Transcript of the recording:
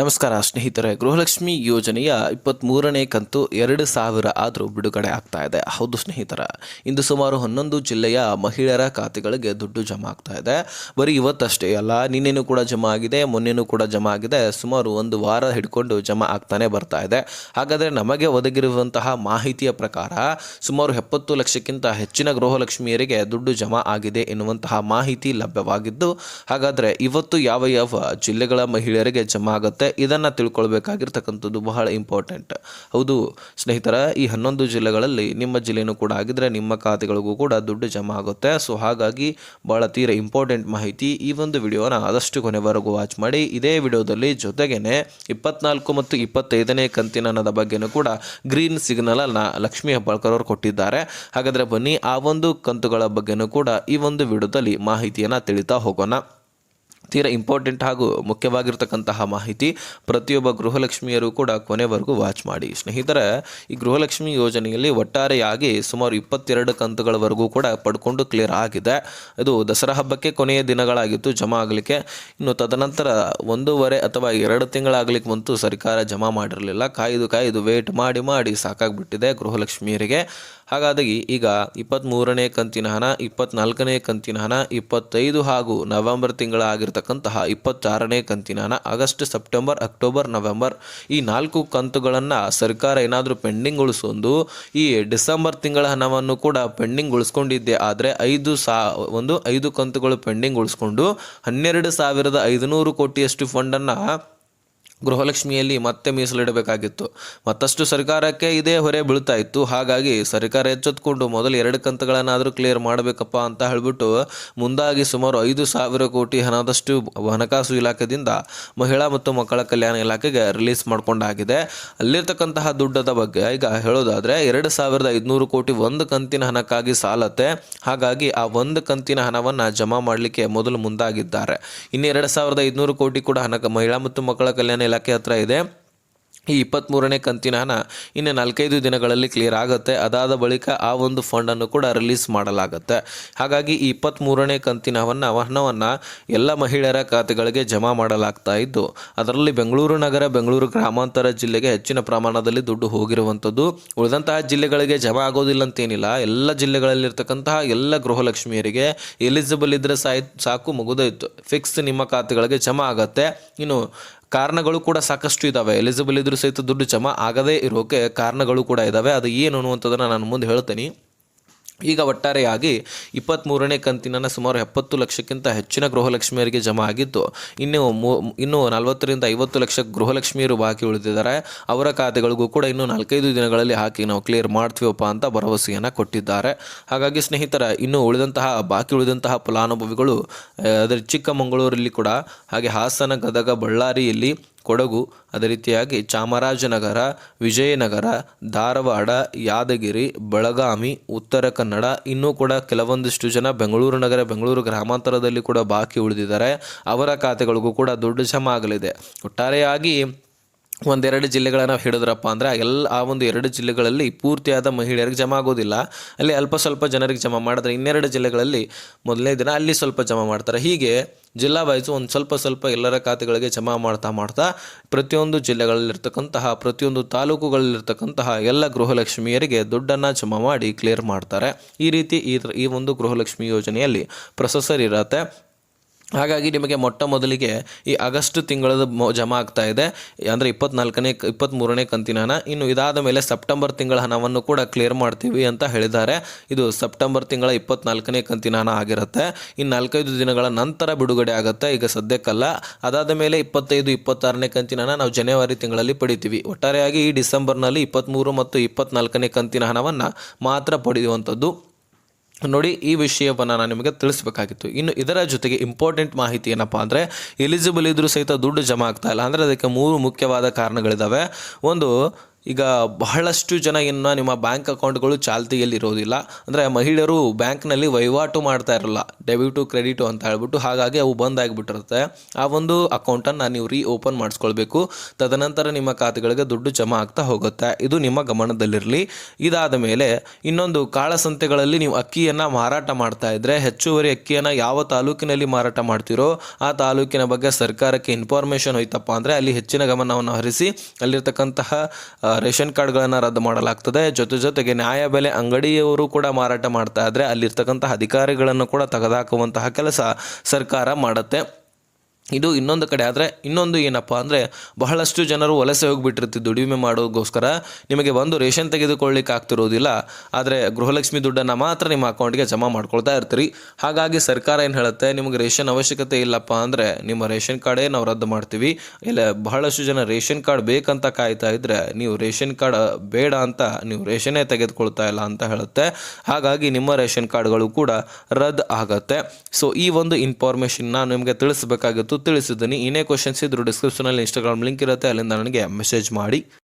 ನಮಸ್ಕಾರ, ಸ್ನೇಹಿತರೆ. ಗೃಹಲಕ್ಷ್ಮಿ ಯೋಜನೆಯ ಇಪ್ಪತ್ತ್ಮೂರನೇ ಕಂತು ಎರಡು ಸಾವಿರ ಆದರೂ ಬಿಡುಗಡೆ ಆಗ್ತಾ ಇದೆ. ಹೌದು, ಸ್ನೇಹಿತರ. ಇಂದು ಸುಮಾರು ಹನ್ನೊಂದು ಜಿಲ್ಲೆಯ ಮಹಿಳೆಯರ ಖಾತೆಗಳಿಗೆ ದುಡ್ಡು ಜಮಾ ಆಗ್ತಾ ಇದೆ. ಬರೀ ಇವತ್ತಷ್ಟೇ ಅಲ್ಲ, ನಿನ್ನೆನೂ ಕೂಡ ಜಮಾ ಆಗಿದೆ, ಮೊನ್ನೆನೂ ಕೂಡ ಜಮಾ ಆಗಿದೆ. ಸುಮಾರು ಒಂದು ವಾರ ಹಿಡ್ಕೊಂಡು ಜಮಾ ಆಗ್ತಾನೆ ಬರ್ತಾ ಇದೆ. ಹಾಗಾದರೆ ನಮಗೆ ಒದಗಿರುವಂತಹ ಮಾಹಿತಿಯ ಪ್ರಕಾರ, ಸುಮಾರು ಎಪ್ಪತ್ತು ಲಕ್ಷಕ್ಕಿಂತ ಹೆಚ್ಚಿನ ಗೃಹಲಕ್ಷ್ಮಿಯರಿಗೆ ದುಡ್ಡು ಜಮಾ ಆಗಿದೆ ಎನ್ನುವಂತಹ ಮಾಹಿತಿ ಲಭ್ಯವಾಗಿದ್ದು, ಹಾಗಾದರೆ ಇವತ್ತು ಯಾವ ಯಾವ ಜಿಲ್ಲೆಗಳ ಮಹಿಳೆಯರಿಗೆ ಜಮಾ ಆಗುತ್ತೆ? ಇದನ್ನು ತಿಳ್ಕೊಳ್ಬೇಕಾಗಿರ್ತಕ್ಕಂಥದ್ದು ಬಹಳ ಇಂಪಾರ್ಟೆಂಟ್ ಹೌದು, ಸ್ನೇಹಿತರ, ಈ ಹನ್ನೊಂದು ಜಿಲ್ಲೆಗಳಲ್ಲಿ ನಿಮ್ಮ ಜಿಲ್ಲೆನೂ ಕೂಡ ಆಗಿದ್ದರೆ ನಿಮ್ಮ ಖಾತೆಗಳಿಗೂ ಕೂಡ ದುಡ್ಡು ಜಮಾ ಆಗುತ್ತೆ. ಸೊ ಹಾಗಾಗಿ ಭಾಳ ತೀರ ಇಂಪಾರ್ಟೆಂಟ್ ಮಾಹಿತಿ ಈ ಒಂದು ವಿಡಿಯೋನ ಆದಷ್ಟು ಕೊನೆವರೆಗೂ ವಾಚ್ ಮಾಡಿ. ಇದೇ ವಿಡಿಯೋದಲ್ಲಿ ಜೊತೆಗೇನೆ ಇಪ್ಪತ್ನಾಲ್ಕು ಮತ್ತು ಇಪ್ಪತ್ತೈದನೇ ಕಂತಿನ ಬಗ್ಗೆನೂ ಕೂಡ ಗ್ರೀನ್ ಸಿಗ್ನಲ್ ಅನ್ನ ಲಕ್ಷ್ಮೀ ಹೆಬ್ಬಾಳ್ಕರ್ ಅವರು ಕೊಟ್ಟಿದ್ದಾರೆ. ಹಾಗಾದ್ರೆ ಬನ್ನಿ ಆ ಒಂದು ಕಂತುಗಳ ಬಗ್ಗೆನೂ ಕೂಡ ಈ ಒಂದು ವಿಡಿಯೋದಲ್ಲಿ ಮಾಹಿತಿಯನ್ನು ತಿಳಿತಾ ಹೋಗೋಣ. ತೀರಾ ಇಂಪಾರ್ಟೆಂಟ್ ಹಾಗೂ ಮುಖ್ಯವಾಗಿರ್ತಕ್ಕಂತಹ ಮಾಹಿತಿ ಪ್ರತಿಯೊಬ್ಬ ಗೃಹಲಕ್ಷ್ಮಿಯರು ಕೂಡ ಕೊನೆವರೆಗೂ ವಾಚ್ ಮಾಡಿ. ಸ್ನೇಹಿತರೆ, ಈ ಗೃಹಲಕ್ಷ್ಮಿ ಯೋಜನೆಯಲ್ಲಿ ಒಟ್ಟಾರೆಯಾಗಿ ಸುಮಾರು ಇಪ್ಪತ್ತೆರಡು ಕಂತುಗಳವರೆಗೂ ಕೂಡ ಪಡ್ಕೊಂಡು ಕ್ಲಿಯರ್ ಆಗಿದೆ. ಇದು ದಸರಾ ಹಬ್ಬಕ್ಕೆ ಕೊನೆಯ ದಿನಗಳಾಗಿತ್ತು, ಜಮಾ ಆಗಲಿಕ್ಕೆ. ಇನ್ನು ತದನಂತರ ಒಂದೂವರೆ ಅಥವಾ ಎರಡು ತಿಂಗಳಾಗಲಿಕ್ಕೆ ಮುಂತು ಸರ್ಕಾರ ಜಮಾ ಮಾಡಿರಲಿಲ್ಲ. ಕಾಯ್ದು ಕಾಯ್ದು ವೇಟ್ ಮಾಡಿ ಮಾಡಿ ಸಾಕಾಗಿಬಿಟ್ಟಿದೆ ಗೃಹಲಕ್ಷ್ಮಿಯರಿಗೆ. ಹಾಗಾಗಿ ಈಗ ಇಪ್ಪತ್ತ್ಮೂರನೇ ಕಂತಿನ ಹಣ, ಇಪ್ಪತ್ನಾಲ್ಕನೇ ಕಂತಿನ ಹಣ, ಇಪ್ಪತ್ತೈದು ಹಾಗೂ ನವೆಂಬರ್ ತಿಂಗಳ ಆಗಿರ್ತಕ್ಕಂತಹ ಇಪ್ಪತ್ತಾರನೇ ಕಂತಿನ ಹಣ, ಆಗಸ್ಟ್, ಸೆಪ್ಟೆಂಬರ್, ಅಕ್ಟೋಬರ್, ನವೆಂಬರ್ ಈ ನಾಲ್ಕು ಕಂತುಗಳನ್ನು ಸರ್ಕಾರ ಏನಾದರೂ ಪೆಂಡಿಂಗ್ ಉಳಿಸೊಂದು, ಈ ಡಿಸೆಂಬರ್ ತಿಂಗಳ ಹಣವನ್ನು ಕೂಡ ಪೆಂಡಿಂಗ್ ಉಳಿಸ್ಕೊಂಡಿದ್ದೆ. ಆದರೆ ಐದು ಸಾ, ಒಂದು, ಐದು ಕಂತುಗಳು ಪೆಂಡಿಂಗ್ ಉಳಿಸ್ಕೊಂಡು ಹನ್ನೆರಡು ಸಾವಿರದ ಐದುನೂರು ಕೋಟಿಯಷ್ಟು ಫಂಡನ್ನು ಗೃಹಲಕ್ಷ್ಮಿಯಲ್ಲಿ ಮತ್ತೆ ಮೀಸಲಿಡಬೇಕಾಗಿತ್ತು. ಮತ್ತಷ್ಟು ಸರ್ಕಾರಕ್ಕೆ ಇದೇ ಹೊರೆ ಬೀಳ್ತಾ ಇತ್ತು. ಹಾಗಾಗಿ ಸರ್ಕಾರ ಎಚ್ಚೆತ್ಕೊಂಡು ಮೊದಲು ಎರಡು ಕಂತುಗಳನ್ನಾದರೂ ಕ್ಲಿಯರ್ ಮಾಡಬೇಕಪ್ಪ ಅಂತ ಹೇಳಿಬಿಟ್ಟು ಮುಂದಾಗಿ ಸುಮಾರು ಐದು ಸಾವಿರ ಕೋಟಿ ಹಣದಷ್ಟು ಹಣಕಾಸು ಇಲಾಖೆಯಿಂದ ಮಹಿಳಾ ಮತ್ತು ಮಕ್ಕಳ ಕಲ್ಯಾಣ ಇಲಾಖೆಗೆ ರಿಲೀಸ್ ಮಾಡಿಕೊಂಡಾಗಿದೆ. ಅಲ್ಲಿರ್ತಕ್ಕಂತಹ ದುಡ್ಡದ ಬಗ್ಗೆ ಈಗ ಹೇಳೋದಾದರೆ ಎರಡು ಸಾವಿರದ ಐದುನೂರು ಕೋಟಿ ಒಂದು ಕಂತಿನ ಹಣಕ್ಕಾಗಿ ಸಾಲತ್ತೆ. ಹಾಗಾಗಿ ಆ ಒಂದು ಕಂತಿನ ಹಣವನ್ನು ಜಮಾ ಮಾಡಲಿಕ್ಕೆ ಮೊದಲು ಮುಂದಾಗಿದ್ದಾರೆ. ಇನ್ನು ಎರಡು ಸಾವಿರದ ಐದುನೂರು ಕೋಟಿ ಕೂಡ ಹಣ ಮಹಿಳಾ ಮತ್ತು ಮಕ್ಕಳ ಕಲ್ಯಾಣ ಇಲಾಖೆ ಹತ್ರ ಇದೆ. ಈ ಇಪ್ಪತ್ತ್ಮೂರನೇ ಕಂತಿನ ಹಣ ಇನ್ನು ನಾಲ್ಕೈದು ದಿನಗಳಲ್ಲಿ ಕ್ಲಿಯರ್ ಆಗುತ್ತೆ. ಅದಾದ ಬಳಿಕ ಆ ಒಂದು ಫಂಡನ್ನು ಕೂಡ ರಿಲೀಸ್ ಮಾಡಲಾಗುತ್ತೆ. ಹಾಗಾಗಿ ಈ ಇಪ್ಪತ್ತ್ಮೂರನೇ ಕಂತಿನ ಹಣವನ್ನು ಹಣವನ್ನು ಎಲ್ಲ ಮಹಿಳೆಯರ ಖಾತೆಗಳಿಗೆ ಜಮಾ ಮಾಡಲಾಗ್ತಾ ಇದ್ದು, ಅದರಲ್ಲಿ ಬೆಂಗಳೂರು ನಗರ, ಬೆಂಗಳೂರು ಗ್ರಾಮಾಂತರ ಜಿಲ್ಲೆಗೆ ಹೆಚ್ಚಿನ ಪ್ರಮಾಣದಲ್ಲಿ ದುಡ್ಡು ಹೋಗಿರುವಂಥದ್ದು. ಉಳಿದಂತಹ ಜಿಲ್ಲೆಗಳಿಗೆ ಜಮಾ ಆಗೋದಿಲ್ಲ ಅಂತೇನಿಲ್ಲ. ಎಲ್ಲ ಜಿಲ್ಲೆಗಳಲ್ಲಿರ್ತಕ್ಕಂತಹ ಎಲ್ಲ ಗೃಹಲಕ್ಷ್ಮಿಯರಿಗೆ ಎಲಿಜಿಬಲ್ ಇದ್ದರೆ ಸಾಕು ಮುಗಿದೋಯ್ತು. ಫಿಕ್ಸ್ ನಿಮ್ಮ ಖಾತೆಗಳಿಗೆ ಜಮಾ ಆಗುತ್ತೆ. ಇನ್ನು ಕಾರಣಗಳು ಕೂಡ ಸಾಕಷ್ಟು ಇದ್ದಾವೆ ಎಲಿಜಿಬಲ್ ಇದ್ರೂ ಸಹಿತ ದುಡ್ಡು ಜಮಾ ಆಗದೇ ಇರೋಕೆ ಕಾರಣಗಳು ಕೂಡ ಇದ್ದಾವೆ ಅದು ಏನು ಅನ್ನುವಂಥದ್ದನ್ನು ನಾನು ಮುಂದೆ ಹೇಳ್ತೀನಿ. ಈಗ ಒಟ್ಟಾರೆಯಾಗಿ ಇಪ್ಪತ್ತ್ಮೂರನೇ ಕಂತಿನ ಸುಮಾರು ಎಪ್ಪತ್ತು ಲಕ್ಷಕ್ಕಿಂತ ಹೆಚ್ಚಿನ ಗೃಹಲಕ್ಷ್ಮಿಯರಿಗೆ ಜಮಾ ಆಗಿದ್ದು, ಇನ್ನೂ ಮೂ, ಇನ್ನೂ ನಲವತ್ತರಿಂದ ಐವತ್ತು ಲಕ್ಷ ಗೃಹಲಕ್ಷ್ಮಿಯರು ಬಾಕಿ ಉಳಿದಿದ್ದಾರೆ. ಅವರ ಖಾತೆಗಳಿಗೂ ಕೂಡ ಇನ್ನೂ ನಾಲ್ಕೈದು ದಿನಗಳಲ್ಲಿ ಹಾಕಿ ನಾವು ಕ್ಲಿಯರ್ ಮಾಡ್ತೀವಪ್ಪ ಅಂತ ಭರವಸೆಯನ್ನು ಕೊಟ್ಟಿದ್ದಾರೆ. ಹಾಗಾಗಿ ಸ್ನೇಹಿತರ, ಇನ್ನೂ ಉಳಿದಂತಹ, ಬಾಕಿ ಉಳಿದಂತಹ ಫಲಾನುಭವಿಗಳು ಅದರ ಚಿಕ್ಕಮಗಳೂರಲ್ಲಿ ಕೂಡ, ಹಾಗೆ ಹಾಸನ, ಗದಗ, ಬಳ್ಳಾರಿಯಲ್ಲಿ ಕೊಡಗು, ಅದೇ ರೀತಿಯಾಗಿ ಚಾಮರಾಜನಗರ, ವಿಜಯನಗರ, ಧಾರವಾಡ, ಯಾದಗಿರಿ, ಬೆಳಗಾವಿ, ಉತ್ತರ ಕನ್ನಡ, ಇನ್ನೂ ಕೂಡ ಕೆಲವೊಂದಿಷ್ಟು ಜನ ಬೆಂಗಳೂರು ನಗರ, ಬೆಂಗಳೂರು ಗ್ರಾಮಾಂತರದಲ್ಲಿ ಕೂಡ ಬಾಕಿ ಉಳಿದಿದ್ದಾರೆ. ಅವರ ಖಾತೆಗಳಿಗೂ ಕೂಡ ದುಡ್ಡು ಜಮಾ ಆಗಲಿದೆ. ಒಟ್ಟಾರೆಯಾಗಿ ಒಂದೆರಡು ಜಿಲ್ಲೆಗಳನ್ನು ಹಿಡಿದ್ರಪ್ಪ ಅಂದರೆ ಎಲ್ಲ ಆ ಒಂದು ಎರಡು ಜಿಲ್ಲೆಗಳಲ್ಲಿ ಪೂರ್ತಿಯಾದ ಮಹಿಳೆಯರಿಗೆ ಜಮಾ ಆಗೋದಿಲ್ಲ. ಅಲ್ಲಿ ಅಲ್ಪ ಸ್ವಲ್ಪ ಜನರಿಗೆ ಜಮಾ ಮಾಡಿದ್ರೆ ಇನ್ನೆರಡು ಜಿಲ್ಲೆಗಳಲ್ಲಿ ಮೊದಲನೇ ದಿನ ಅಲ್ಲಿ ಸ್ವಲ್ಪ ಜಮಾ ಮಾಡ್ತಾರೆ. ಹೀಗೆ ಜಿಲ್ಲಾ ವೈಸು ಒಂದು ಸ್ವಲ್ಪ ಸ್ವಲ್ಪ ಎಲ್ಲರ ಖಾತೆಗಳಿಗೆ ಜಮಾ ಮಾಡ್ತಾ ಮಾಡ್ತಾ ಪ್ರತಿಯೊಂದು ಜಿಲ್ಲೆಗಳಲ್ಲಿರ್ತಕ್ಕಂತಹ, ಪ್ರತಿಯೊಂದು ತಾಲೂಕುಗಳಲ್ಲಿರ್ತಕ್ಕಂತಹ ಎಲ್ಲ ಗೃಹಲಕ್ಷ್ಮಿಯರಿಗೆ ದುಡ್ಡನ್ನು ಜಮಾ ಮಾಡಿ ಕ್ಲಿಯರ್ ಮಾಡ್ತಾರೆ. ಈ ರೀತಿ ಈ ಈ ಒಂದು ಗೃಹಲಕ್ಷ್ಮಿ ಯೋಜನೆಯಲ್ಲಿ ಪ್ರೊಸೆಸರ್ ಇರತ್ತೆ. ಹಾಗಾಗಿ ನಿಮಗೆ ಮೊಟ್ಟ ಮೊದಲಿಗೆ ಈ ಆಗಸ್ಟ್ ತಿಂಗಳದ ಜಮಾ ಆಗ್ತಾ ಇದೆ. ಅಂದರೆ ಇಪ್ಪತ್ನಾಲ್ಕನೇ ಇಪ್ಪತ್ತ್ಮೂರನೇ ಕಂತಿನ ಹಣ ಇನ್ನು ಇದಾದ ಮೇಲೆ ಸೆಪ್ಟೆಂಬರ್ ತಿಂಗಳ ಹಣವನ್ನು ಕೂಡ ಕ್ಲಿಯರ್ ಮಾಡ್ತೀವಿ ಅಂತ ಹೇಳಿದ್ದಾರೆ. ಇದು ಸೆಪ್ಟೆಂಬರ್ ತಿಂಗಳ ಇಪ್ಪತ್ನಾಲ್ಕನೇ ಕಂತಿನ ಹಣ ಆಗಿರುತ್ತೆ. ಇನ್ನು ನಾಲ್ಕೈದು ದಿನಗಳ ನಂತರ ಬಿಡುಗಡೆ ಆಗುತ್ತೆ. ಈಗ ಸದ್ಯಕ್ಕಲ್ಲ. ಅದಾದ ಮೇಲೆ ಇಪ್ಪತ್ತೈದು, ಇಪ್ಪತ್ತಾರನೇ ಕಂತಿನ ಹಣ ನಾವು ಜನವರಿ ತಿಂಗಳಲ್ಲಿ ಪಡಿತೀವಿ. ಒಟ್ಟಾರೆಯಾಗಿ ಈ ಡಿಸೆಂಬರ್ನಲ್ಲಿ ಇಪ್ಪತ್ತ್ಮೂರು ಮತ್ತು ಇಪ್ಪತ್ನಾಲ್ಕನೇ ಕಂತಿನ ಹಣವನ್ನು ಮಾತ್ರ ಪಡೆಯುವಂಥದ್ದು. ನೋಡಿ, ಈ ವಿಷಯವನ್ನು ನಾನು ನಿಮಗೆ ತಿಳಿಸ್ಬೇಕಾಗಿತ್ತು. ಇನ್ನು ಇದರ ಜೊತೆಗೆ ಇಂಪಾರ್ಟೆಂಟ್ ಮಾಹಿತಿ ಏನಪ್ಪ ಅಂದರೆ ಎಲಿಜಿಬಲ್ ಇದ್ದರೂ ಸಹಿತ ದುಡ್ಡು ಜಮಾ ಆಗ್ತಾ ಇಲ್ಲ. ಅಂದರೆ ಅದಕ್ಕೆ ಮೂರು ಮುಖ್ಯವಾದ ಕಾರಣಗಳಿದ್ದಾವೆ ಒಂದು ಈಗ ಬಹಳಷ್ಟು ಜನ ಇನ್ನು ನಿಮ್ಮ ಬ್ಯಾಂಕ್ ಅಕೌಂಟ್ಗಳು ಚಾಲ್ತಿಯಲ್ಲಿರೋದಿಲ್ಲ. ಅಂದರೆ ಮಹಿಳೆಯರು ಬ್ಯಾಂಕ್ನಲ್ಲಿ ವಹಿವಾಟು ಮಾಡ್ತಾ ಇರಲ್ಲ. ಡೆಬಿಟು, ಕ್ರೆಡಿಟು ಅಂತ ಹೇಳ್ಬಿಟ್ಟು ಹಾಗಾಗಿ ಅವು ಬಂದ್ ಆಗಿಬಿಟ್ಟಿರುತ್ತೆ. ಆ ಒಂದು ಅಕೌಂಟನ್ನು ನೀವು ರೀ ಓಪನ್ ಮಾಡಿಸ್ಕೊಳ್ಬೇಕು. ತದನಂತರ ನಿಮ್ಮ ಖಾತೆಗಳಿಗೆ ದುಡ್ಡು ಜಮಾ ಆಗ್ತಾ ಹೋಗುತ್ತೆ. ಇದು ನಿಮ್ಮ ಗಮನದಲ್ಲಿರಲಿ. ಇದಾದ ಮೇಲೆ ಇನ್ನೊಂದು ಕಾಳಸಂತೆಗಳಲ್ಲಿ ನೀವು ಅಕ್ಕಿಯನ್ನು ಮಾರಾಟ ಮಾಡ್ತಾ ಇದ್ದರೆ ಹೆಚ್ಚುವರಿ ಅಕ್ಕಿಯನ್ನು ಯಾವ ತಾಲೂಕಿನಲ್ಲಿ ಮಾರಾಟ ಮಾಡ್ತೀರೋ ಆ ತಾಲೂಕಿನ ಬಗ್ಗೆ ಸರ್ಕಾರಕ್ಕೆ ಇನ್ಫಾರ್ಮೇಷನ್ ಹೋಯ್ತಪ್ಪ ಅಂದರೆ ಅಲ್ಲಿ ಹೆಚ್ಚಿನ ಗಮನವನ್ನು ಹರಿಸಿ ಅಲ್ಲಿರ್ತಕ್ಕಂತಹ ರೇಷನ್ ಕಾರ್ಡ್ಗಳನ್ನು ರದ್ದು ಮಾಡಲಾಗ್ತದೆ. ಜೊತೆ ಜೊತೆಗೆ ನ್ಯಾಯಬೆಲೆ ಅಂಗಡಿಯವರು ಕೂಡ ಮಾರಾಟ ಮಾಡ್ತಾ ಇದ್ದರೆ ಅಲ್ಲಿರ್ತಕ್ಕಂಥ ಅಧಿಕಾರಿಗಳನ್ನು ಕೂಡ ತೆಗೆದುಹಾಕುವಂತಹ ಕೆಲಸ ಸರ್ಕಾರ ಮಾಡುತ್ತೆ. ಇದು ಇನ್ನೊಂದು ಕಡೆ ಆದರೆ ಇನ್ನೊಂದು ಏನಪ್ಪ ಅಂದರೆ ಬಹಳಷ್ಟು ಜನರು ವಲಸೆ ಹೋಗಿಬಿಟ್ಟಿರ್ತೀವಿ ದುಡಿಮೆ ಮಾಡೋದಕ್ಕೋಸ್ಕರ ನಿಮಗೆ ಒಂದು ರೇಷನ್ ತೆಗೆದುಕೊಳ್ಳಿಕ್ಕೆ ಆಗ್ತಿರೋದಿಲ್ಲ. ಆದರೆ ಗೃಹಲಕ್ಷ್ಮಿ ದುಡ್ಡನ್ನು ಮಾತ್ರ ನಿಮ್ಮ ಅಕೌಂಟ್ಗೆ ಜಮಾ ಮಾಡ್ಕೊಳ್ತಾ ಇರ್ತೀರಿ. ಹಾಗಾಗಿ ಸರ್ಕಾರ ಏನು ಹೇಳುತ್ತೆ? ನಿಮಗೆ ರೇಷನ್ ಅವಶ್ಯಕತೆ ಇಲ್ಲಪ್ಪ ಅಂದರೆ ನಿಮ್ಮ ರೇಷನ್ ಕಾರ್ಡೇ ನಾವು ರದ್ದು ಮಾಡ್ತೀವಿ. ಇಲ್ಲ, ಬಹಳಷ್ಟು ಜನ ರೇಷನ್ ಕಾರ್ಡ್ ಬೇಕಂತ ಕಾಯ್ತಾ ಇದ್ದರೆ ನೀವು ರೇಷನ್ ಕಾರ್ಡ್ ಬೇಡ ಅಂತ ನೀವು ರೇಷನ್ನೇ ತೆಗೆದುಕೊಳ್ತಾ ಇಲ್ಲ ಅಂತ ಹೇಳುತ್ತೆ. ಹಾಗಾಗಿ ನಿಮ್ಮ ರೇಷನ್ ಕಾರ್ಡ್ಗಳು ಕೂಡ ರದ್ದು ಆಗುತ್ತೆ. ಸೊ ಈ ಒಂದು ಇನ್ಫಾರ್ಮೇಷನ್ನ ನಾನು ನಿಮಗೆ ತಿಳಿಸಬೇಕಾಗಿತ್ತು. ತಿಳಿಸಿದ್ದೀನಿ ಏನೇ ಕ್ವಶನ್ಸ್ ಇದ್ರು ಡಿಸ್ಕ್ರಿಪ್ಷನಲ್ಲಿ ಇನ್ಸ್ಟಾಗ್ರಾಮ್ ಲಿಂಕ್ ಇರುತ್ತೆ ಅಲ್ಲಿಂದ ನನಗೆ ಮೆಸೇಜ್ ಮಾಡಿ.